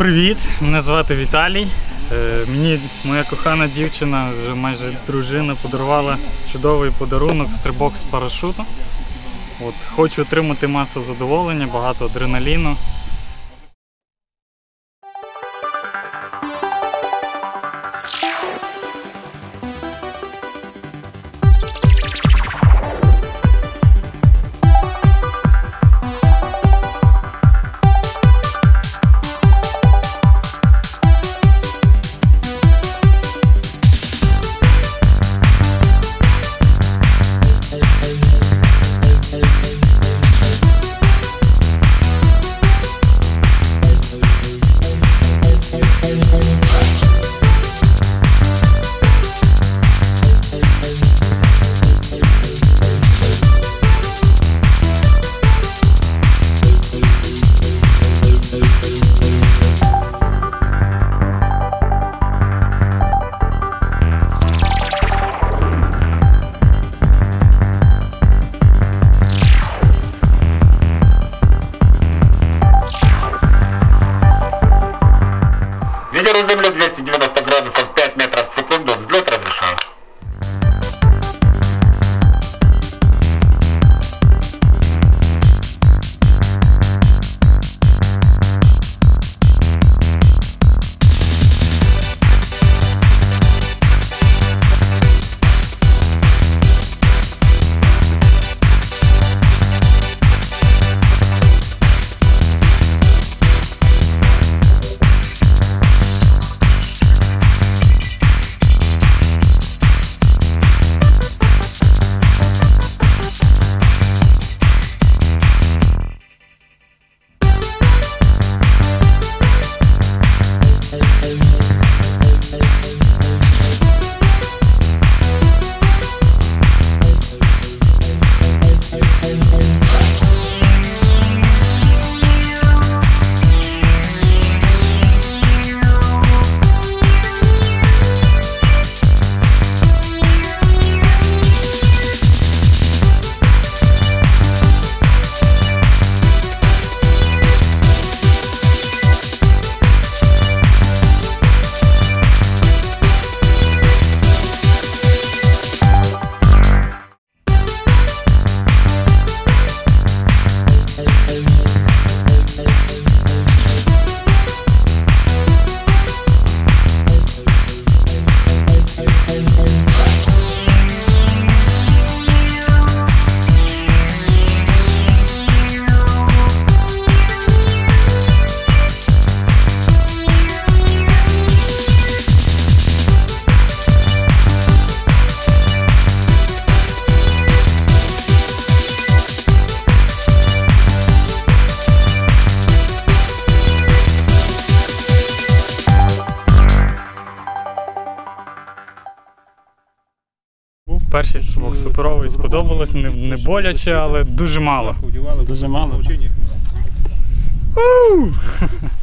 Привіт, мене звати Віталій. Е, Мені моя кохана дівчина, вже майже дружина, подарувала чудовий подарунок стрибок з парашуту. От, хочу отримати масу задоволення, багато адреналіну. Землю 290 градусов перший стрибок суперовий, сподобалось, не, не боляче, але дуже мало. Дуже мало.